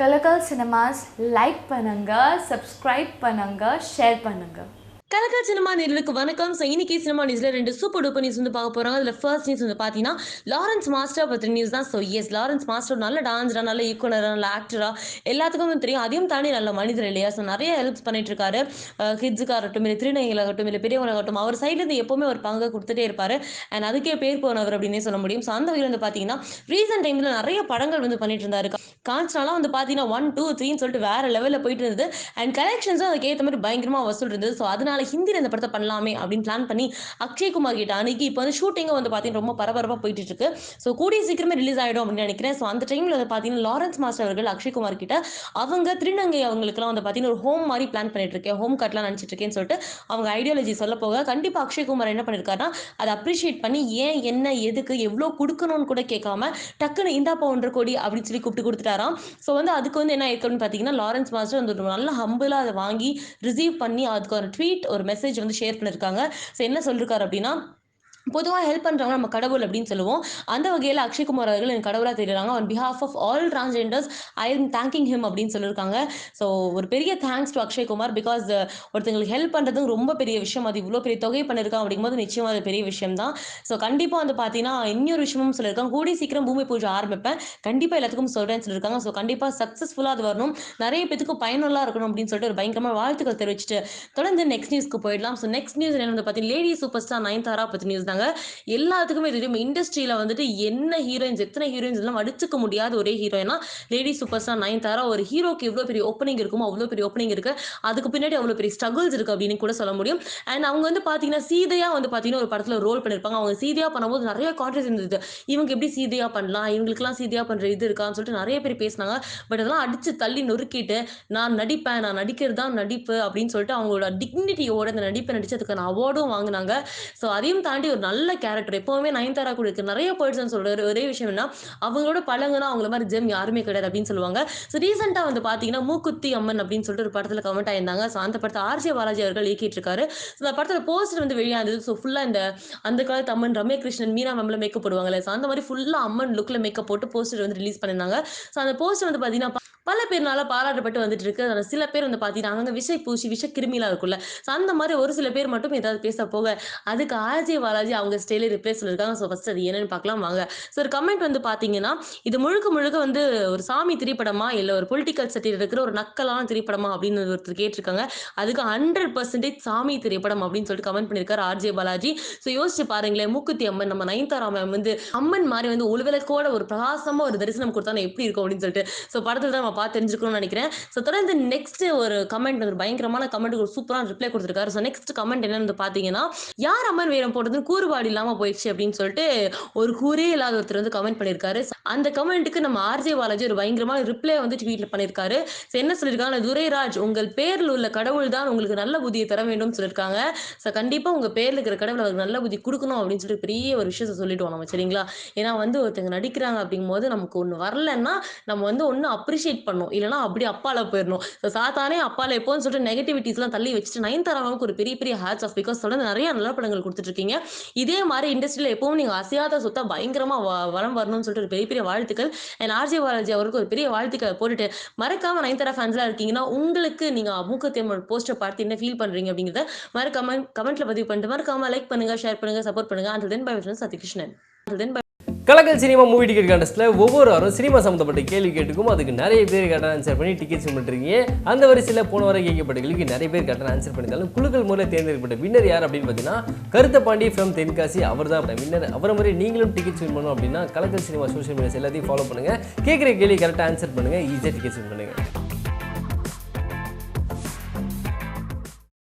கலக்கல் cinemas like பண்ணுங்கள் subscribe பண்ணுங்கள் share பண்ணுங்கள் கலக்கா சினிமா நேர்களுக்கு வணக்கம். ஸோ இன்னைக்கு சினிமா நியூஸ்ல ரெண்டு சூப்பர் டூப்பர் நியூஸ் வந்து பார்க்க போறாங்க அதில் ஃபர்ஸ்ட் நியூஸ் வந்து பார்த்தீங்கன்னா லாரன்ஸ் மாஸ்டர் பற்றி நியூஸ் தான். ஸோ எஸ் லாரன்ஸ் மாஸ்டர் நல்ல டான்ஸரா நல்ல இயக்குனரா நல்ல ஆக்டரா எல்லாத்துக்கும் தெரியும். அதையும் தாண்டி நல்ல மனிதர் இல்லையா? ஸோ நிறைய ஹெல்ப்ஸ் பண்ணிட்டு இருக்காரு. கிட்ஸுக்காகட்டும் இல்லை திருநங்கைகளாகட்டும் இல்லை பெரியவங்களாகட்டும் அவர் சைட்ல இருந்து எப்பவுமே ஒரு பங்கு கொடுத்துட்டே இருப்பாரு. அண்ட் அதுக்கே பேர் போனவர் அப்படின்னே சொல்ல முடியும். ஸோ அந்த வகையில் வந்து பார்த்தீங்கன்னா ரீசெண்ட் டைம்ல நிறைய படங்கள் வந்து பண்ணிட்டு இருந்தாரு. கான்ஸ்டாலாம் வந்து பார்த்தீங்கன்னா ஒன் டூ த்ரீன்னு சொல்லிட்டு வேற லெவலில் போயிட்டு இருந்தது. அண்ட் கலெக்ஷன்ஸும் அதுக்கேற்ற மாதிரி பயங்கரமாக வசூல் இருந்தது. ஸோ அதனால ஹிந்தியில் இந்த படத்தை பண்ணலாமே அப்படின்னு பிளான் பண்ணி அக்ஷய் குமார் கிட்ட அன்னைக்கு இப்போ வந்து ஷூட்டிங்கும் வந்து பார்த்தீங்கன்னா ரொம்ப பரபரப்பாக போயிட்டு இருக்கு ஸோ கூடிய சீக்கிரமே ரிலீஸ் ஆகிடும் அப்படின்னு நினைக்கிறேன். ஸோ அந்த டைமில் வந்து பார்த்தீங்கன்னா லாரன்ஸ் மாஸ்டர் அவர்கள் அக்ஷய் குமார் கிட்ட அவங்க திருநங்கை அவங்களுக்குலாம் வந்து பார்த்தீங்கன்னா ஒரு ஹோம் மாதிரி பிளான் பண்ணிட்டு இருக்கேன் ஹோம் கட்லாம் நினச்சிட்டு இருக்கேன்னு சொல்லிட்டு அவங்க ஐடியாலஜி சொல்ல போக கண்டிப்பாக அக்ஷய் குமார் என்ன பண்ணியிருக்காருன்னா அதை அப்ரிஷியேட் பண்ணி ஏன் என்ன எதுக்கு எவ்வளோ கொடுக்கணும்னு கூட கேட்காம டக்குன்னு இந்தாப்பா ஒன்றரை கோடி அப்படின்னு சொல்லி கூப்பிட்டு கொடுத்துட்டாராம். ஸோ வந்து அதுக்கு வந்து என்ன இருக்குன்னு பார்த்தீங்கன்னா லாரன்ஸ் மாஸ்டர் வந்து ஒரு நல்ல ஹம்பிளாக அதை வாங்கி ரிசீவ் பண்ணி அதுக்கு ஒரு ட்வீட் ஒரு மெசேஜ் வந்து ஷேர் பண்ணியிருக்காங்க ஸோ என்ன சொல்லியிருக்காரு அப்படின்னா பொதுவாக ஹெல்ப் பண்ணுறவங்க நம்ம கடவுள் அப்படின்னு சொல்லுவோம். அந்த வகையில் அக்ஷய்குமார் அவர்கள் எனக்கு கடவுளாக தெரியுறாங்க. On behalf of all transgenders I am thanking him அப்படின்னு சொல்லியிருக்காங்க. ஸோ ஒரு பெரிய thanks to Akshay Kumar because uh, ஒருத்தங்களுக்கு ஹெல்ப் பண்ணுறதும் ரொம்ப பெரிய விஷயம். அது இவ்வளோ பெரிய தொகை பண்ணியிருக்கான் அப்படிங்கும்போது நிச்சயமாக அது பெரிய விஷயம் தான். ஸோ கண்டிப்பாக வந்து பார்த்தீங்கன்னா இன்னொரு விஷயமும் சொல்லியிருக்காங்க. கூடி சீக்கிரம் பூமி பூஜை ஆரம்பிப்பேன். கண்டிப்பாக எல்லாத்துக்கும் சொல்கிறேன்னு சொல்லியிருக்காங்க. ஸோ கண்டிப்பாக சக்ஸஸ்ஃபுல்லாக அது வரணும். நிறைய பேத்துக்கு பயனுள்ளாக இருக்கணும் அப்படின்னு சொல்லிட்டு ஒரு பயங்கரமாக வாழ்த்துக்கள் தெரிவிச்சுட்டு தொடர்ந்து நெக்ஸ்ட் நியூஸ்க்கு போயிடலாம். ஸோ நெக்ஸ்ட் நியூஸ் என்ன வந்து பார்த்தீங்கன்னா லேடி சூப்பர் ஸ்டார் நயன்தாரா பற்றி நியூஸ் தாங்க. எல்லாத்துக்குமே தெரியும். இண்டஸ்ட்ரியில் வந்துட்டு என்ன ஹீரோயின்ஸ் எத்தனை ஹீரோயின்ஸ் எல்லாம் அடிச்சுக்க முடியாத ஒரே ஹீரோயினா லேடி சூப்பர் ஸ்டார் நயன்தாரா ஒரு ஹீரோக்கு எவ்வளோ பெரிய ஓப்பனிங் இருக்குமோ அவ்வளோ பெரிய ஓப்பனிங் இருக்கு. அதுக்கு பின்னாடி அவ்வளோ பெரிய ஸ்ட்ரகிள்ஸ் இருக்கு அப்படின்னு கூட சொல்ல முடியும். அண்ட் அவங்க வந்து பார்த்தீங்கன்னா சீதையா வந்து பார்த்தீங்கன்னா ஒரு படத்தில் ரோல் பண்ணியிருப்பாங்க அவங்க சீதையா பண்ணும்போது நிறைய கான்ட்ரஸ் இருந்தது. இவங்க எப்படி சீதையா பண்ணலாம்? இவங்களுக்குலாம் சீதையா பண்ற இது இருக்கான்னு சொல்லிட்டு நிறைய பேர் பேசினாங்க. பட் அதெல்லாம் அடிச்சு தள்ளி நொறுக்கிட்டு நான் நடிப்பேன் நான் நடிக்கிறது தான் நடிப்பு அப்படின்னு சொல்லிட்டு அவங்களோட டிக்னிட்டியோட அந்த நடிப்பை நடிச்சதுக்கான அவார்டும் வாங்கினாங்க. ஸோ அதையும் தாண்டி ஒரு நல்ல கேரக்டர் எப்பவுமே நயன்தாரா கூட இருக்கு நிறைய பர்சன் சொல்ற ஒரு- ஒரே விஷயம் என்ன அவங்களோட பழங்கன்னா அவங்கள மாதிரி ஜெம் யாருமே கிடையாது அப்படின்னு சொல்லுவாங்க. ஸோ ரீசெண்டாக வந்து பார்த்தீங்கன்னா மூக்குத்தி அம்மன் அப்படின்னு சொல்லிட்டு ஒரு படத்தில் கமெண்ட் ஆயிருந்தாங்க. ஸோ அந்த படத்தை ஆர்ஜே பாலாஜி அவர்கள் இயக்கிட்டு இருக்காரு ஸோ அந்த படத்தில் போஸ்டர் வந்து வெளியானது. ஸோ ஃபுல்லாக இந்த அந்த காலத்து அம்மன் ரமே கிருஷ்ணன் மீனா மேம்ல மேக்கப் போடுவாங்கல்ல. ஸோ அந்த மாதிரி ஃபுல்லாக அம்மன் லுக்கில் மேக்கப் போட்டு போஸ்டர் வந்து ரிலீஸ் பண்ணிருந்தாங்க ஸோ அந்த போஸ்டர் வந்து பார்த்தீங்கன்னா பல பேர்னால பாராட்டப்பட்டு வந்துட்டு இருக்கு சில பேர் வந்து பார்த்தீங்கன்னா அங்கே விஷ பூச்சி விஷ கிருமிலாம் இருக்குல்ல ஸோ அந்த மாதிரி ஒரு சில பேர் மட்டும் ஏதாவது பேச போக அதுக்கு ஆர்ஜே பாலாஜி அவங்க ஸ்டைலே ரிப்ளை சொல்லியிருக்காங்க ஸோ ஃபர்ஸ்ட் அது என்னன்னு பார்க்கலாம் வாங்க. ஸோ ஒரு கமெண்ட் வந்து பார்த்தீங்கன்னா இது முழுக்க முழுக்க வந்து ஒரு சாமி திரைப்படமா இல்லை ஒரு பொலிட்டிக்கல் சட்டியில் இருக்கிற ஒரு நக்கலான திரைப்படமா அப்படின்னு ஒருத்தர் கேட்டிருக்காங்க. அதுக்கு ஹண்ட்ரட் பர்சன்டேஜ் சாமி திரைப்படம் அப்படின்னு சொல்லிட்டு கமெண்ட் பண்ணியிருக்காரு ஆர்ஜே பாலாஜி. ஸோ யோசிச்சு பாருங்களேன் மூக்குத்தி அம்மன் நம்ம நயன்தாரா மேம் வந்து அம்மன் மாதிரி வந்து ஒளிவிளக்கோட ஒரு பிரகாசமா ஒரு தரிசனம் கொடுத்தா எப்படி இருக்கும் அப்படின்னு சொல்லிட்டு. ஸோ படத்தில் தான் நம்ம பார்த்து தெரிஞ்சுக்கணும்னு நினைக்கிறேன். ஸோ தொடர்ந்து நெக்ஸ்ட் ஒரு கமெண்ட் ஒரு பயங்கரமான கமெண்ட் ஒரு சூப்பரான ரிப்ளை கொடுத்துருக்காரு. ஸோ நெக்ஸ்ட் கமெண்ட் என்னன்னு பார்த்தீங்கன்னா யார் அமர் வீரம் போட்டதுன்னு கூறுபாடு இல்லாமல் போயிடுச்சு அப்படின்னு சொல்லிட்டு ஒரு கூறே இல்லாத ஒருத்தர் வந்து கமெண்ட் பண்ணியிருக்காரு. அந்த கமெண்ட்டுக்கு நம்ம ஆர்ஜே பாலாஜி ஒரு பயங்கரமான ரிப்ளை வந்து ட்வீட்ல பண்ணியிருக்காரு. ஸோ என்ன சொல்லியிருக்காங்க துரைராஜ் உங்கள் பேரில் உள்ள கடவுள் தான் உங்களுக்கு நல்ல புத்தியை தர வேண்டும் சொல்லியிருக்காங்க. ஸோ கண்டிப்பாக உங்கள் பேரில் இருக்கிற கடவுள் அவருக்கு நல்ல புத்தி கொடுக்கணும் அப்படின்னு சொல்லிட்டு பெரிய ஒரு விஷயத்த சொல்லிடுவோம் நம்ம சரிங்களா? ஏன்னா வந்து ஒருத்தங்க நடிக்கிறாங்க அப்படிங்கும்போது நமக்கு ஒன்று வரலன்னா நம்ம வந்து ஒன்று அப்ரிஷியேட் பண்ணும். இல்லன்னா அப்படி அப்பால போயிடணும். ஸோ சாத்தானே அப்பால எப்போன்னு சொல்லிட்டு நெகட்டிவிட்டிஸ்லாம் தள்ளி வச்சுட்டு நயன்தாராவுக்கு ஒரு பெரிய பெரிய ஹேட்ஸ் ஆஃப் பிகாஸ் தொடர்ந்து நிறைய நல்ல படங்கள் கொடுத்துட்டு இருக்கீங்க இதே மாதிரி இண்டஸ்ட்ரியில் எப்பவும் நீங்கள் அசையாத சொத்தா பயங்கரமாக வளம் வரம் வரணும்னு சொல்லிட்டு ஒரு பெரிய பெரிய வாழ்த்துக்கள். அண்ட் ஆர்ஜே பாலாஜி அவருக்கு ஒரு பெரிய வாழ்த்துக்கள் போட்டுட்டு மறக்காம நயன்தாரா ஃபேன்ஸ்லாம் இருக்கீங்கன்னா உங்களுக்கு நீங்கள் மூக்கத்தேமோட போஸ்டர் பார்த்து என்ன ஃபீல் பண்ணுறீங்க அப்படிங்கிறத மறக்காம கமெண்ட்ல பதிவு பண்ணிட்டு மறக்காம லைக் பண்ணுங்க ஷேர் பண்ணுங்க சப்போர்ட் பண்ணுங்க. And then by Sathyakrishnan then by Kalakkal cinema movie ticket கான்டெஸ்ட்டில் ஒவ்வொரு வாரம் சினிமா சம்மந்தப்பட்ட கேள்வி கேட்டுக்கும் அதுக்கு நிறைய பேர் கரெக்டாக ஆன்சர் பண்ணி டிக்கெட் பண்ணிருக்கீங்க அந்த வரிசையில் போன வாரம் கேட்கப்பட்ட கேள்விக்கு நிறைய பேர் கரெக்டாக ஆன்சர் பண்ணியிருந்தாலும் குழுக்கள் முறையில் தேர்ந்தெடுக்கப்பட்ட வின்னர் யார் அப்படின்னு பார்த்தீங்கன்னா கருத்த பாண்டி ஃப்ரம் தென்காசி அவர் தான் வின்னர் அவரை மாதிரி நீங்களும் டிக்கெட் வின் பண்ணணும் அப்படின்னா கலக்கல் சினிமா சோஷியல் மீடியாஸ் எல்லாத்தையும் ஃபாலோ பண்ணுங்கள் கேட்குற கேள்வி கரெக்டாக ஆன்சர் பண்ணுங்கள் ஈஸியாக டிக்கெட் வின் பண்ணுங்கள்